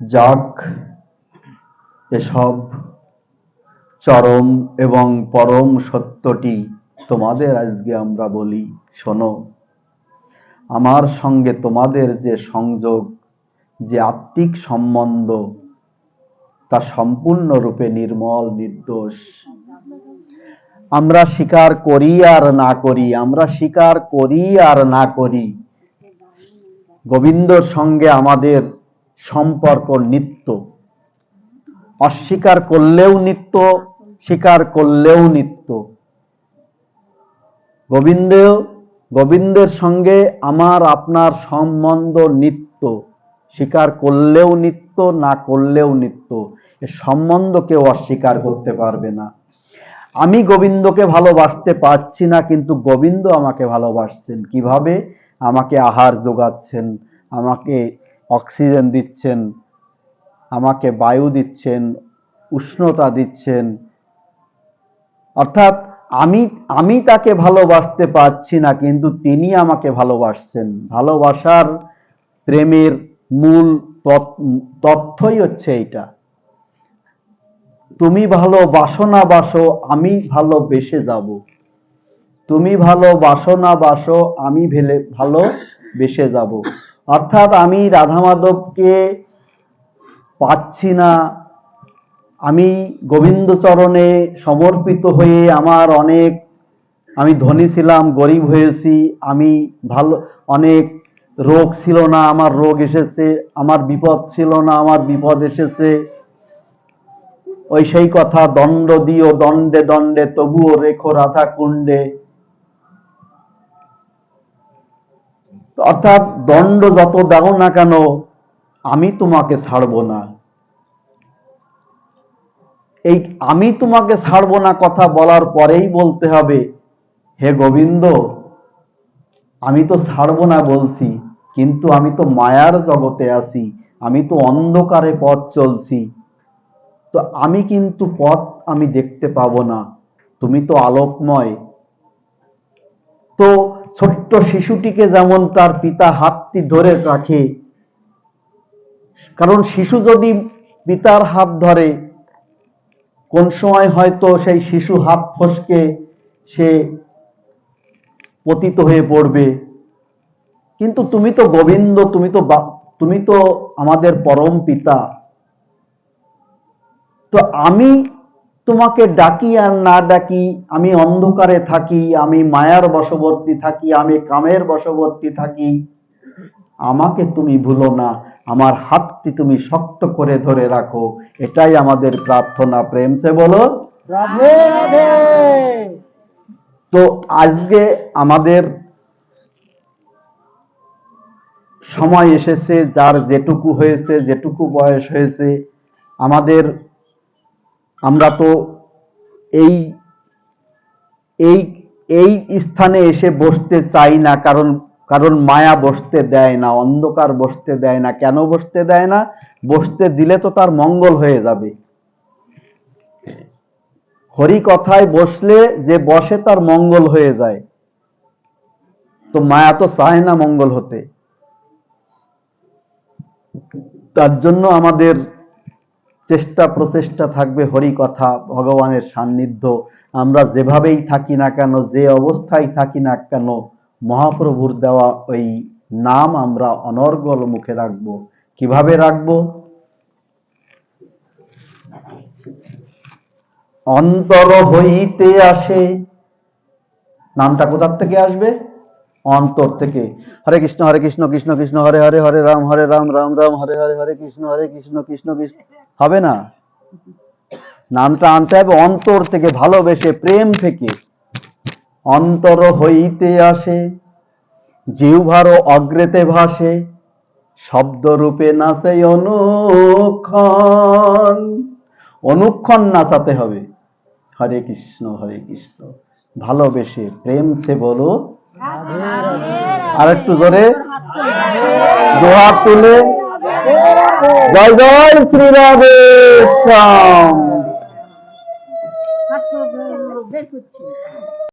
যাক, এসব চরম এবং পরম সত্যটি তোমাদের আজকে আমরা বলি, শোনো। আমার সঙ্গে তোমাদের যে সংযোগ, যে আত্মিক সম্বন্ধ, তা সম্পূর্ণরূপে নির্মল, নির্দোষ। আমরা স্বীকার করি আর না করি, আমরা স্বীকার করি আর না করি। গোবিন্দর সঙ্গে আমাদের সম্পর্ক নিত্য। অস্বীকার করলেও নিত্য, স্বীকার করলেও নিত্য। গোবিন্দ গোবিন্দের সঙ্গে আমার, আপনার সম্বন্ধ নিত্য। স্বীকার করলেও নিত্য, না করলেও নিত্য। এ সম্বন্ধ কেউ অস্বীকার করতে পারবে না। আমি গোবিন্দকে ভালোবাসতে পারছি না, কিন্তু গোবিন্দ আমাকে ভালোবাসছেন। কীভাবে? আমাকে আহার যোগাচ্ছেন। আমাকে অক্সিজেন দিচ্ছেন, আমাকে বায়ু দিচ্ছেন, উষ্ণতা দিচ্ছেন। অর্থাৎ আমি আমি তাকে ভালোবাসতে পারছি না, কিন্তু তিনি আমাকে ভালোবাসছেন। ভালোবাসার প্রেমের মূল তথ্যই হচ্ছে এইটা। তুমি ভালোবাসো না বাসো, আমি ভালোবেসে যাব। তুমি ভালোবাসো না বাসো, আমি ভেলে ভালো বেসে যাব। অর্থাৎ আমি রাধা মাধবকে পাচ্ছি না। আমি গোবিন্দ চরণে সমর্পিত হয়ে আমার অনেক, আমি ধনী ছিলাম, গরিব হয়েছি, আমি ভালো, অনেক রোগ ছিল না, আমার রোগ এসেছে, আমার বিপদ ছিল না, আমার বিপদ এসেছে। ওই সেই কথা দণ্ড দিও, দণ্ডে দণ্ডে, তবুও রেখো রাধা কুণ্ডে। অর্থাৎ দণ্ড যত দাও না কেন, আমি তোমাকে ছাড়বো না। এই আমি তোমাকে ছাড়বো না কথা বলার পরেই বলতে হবে, হে গোবিন্দ, আমি তো ছাড়বো না বলছি, কিন্তু আমি তো মায়ার জগতে আছি, আমি তো অন্ধকারে পথ চলছি। তো আমি কিন্তু পথ আমি দেখতে পাবো না, তুমি তো আলোকময়। তো ছোট্ট শিশুটিকে যেমন তার পিতা হাতটি ধরে রাখে, কারণ শিশু যদি পিতার হাত ধরে, কোন সময় হয়তো সেই শিশু হাত ফসকে, সে পতিত হয়ে পড়বে। কিন্তু তুমি তো গোবিন্দ, তুমি তো তুমি তো আমাদের পরম পিতা। তো আমি তোমাকে ডাকি আর না ডাকি আমি অন্ধকারে থাকি আমি মায়ার বশবর্তী থাকি আমি কামের বশবর্তী থাকি। আমাকে তুমি ভুলো না আমার হাতটি তুমি শক্ত করে ধরে রাখো এটাই আমাদের প্রার্থনা প্রেম সে বলো। তো আজকে আমাদের সময় এসেছে যার যেটুকু হয়েছে যেটুকু বয়স হয়েছে আমাদের আমরা তো এই এই এই স্থানে এসে বসতে চাই না, কারণ কারণ মায়া বসতে দেয় না, অন্ধকার বসতে দেয় না। কেন বসতে দেয় না? বসতে দিলে তো তার মঙ্গল হয়ে যাবে। হরি কথায় বসলে যে বসে তার মঙ্গল হয়ে যায়। তো মায়া তো চায় না মঙ্গল হতে। তার জন্য আমাদের চেষ্টা প্রচেষ্টা থাকবে হরি কথা ভগবানের সান্নিধ্য। আমরা যেভাবেই থাকি না কেন, যে অবস্থায় থাকি না কেন, মহাপ্রভুর দেওয়া ওই নাম আমরা অনর্গল মুখে রাখব। কীভাবে রাখব? অন্তর হইতে আসে। নামটা কোথার থেকে আসবে? অন্তর থেকে। হরে কৃষ্ণ হরে কৃষ্ণ কৃষ্ণ কৃষ্ণ, হরে হরে হরে, রাম হরে, রাম রাম রাম, হরে হরে হরে কৃষ্ণ হরে কৃষ্ণ কৃষ্ণ কৃষ্ণ। হবে না? নামটা আনতে হবে অন্তর থেকে, ভালোবেসে, প্রেম থেকে। অন্তর হইতে আসে জিহ্বার অগ্রেতে ভাসে, শব্দরূপে নাচে অনুক্ষণ। অনুক্ষণ নাচাতে হবে। হরে কৃষ্ণ হরে কৃষ্ণ। ভালোবেসে, প্রেম সে বলো আর একটু জোরে। দোহাত তুলে। জয় জয় শ্রী রাধে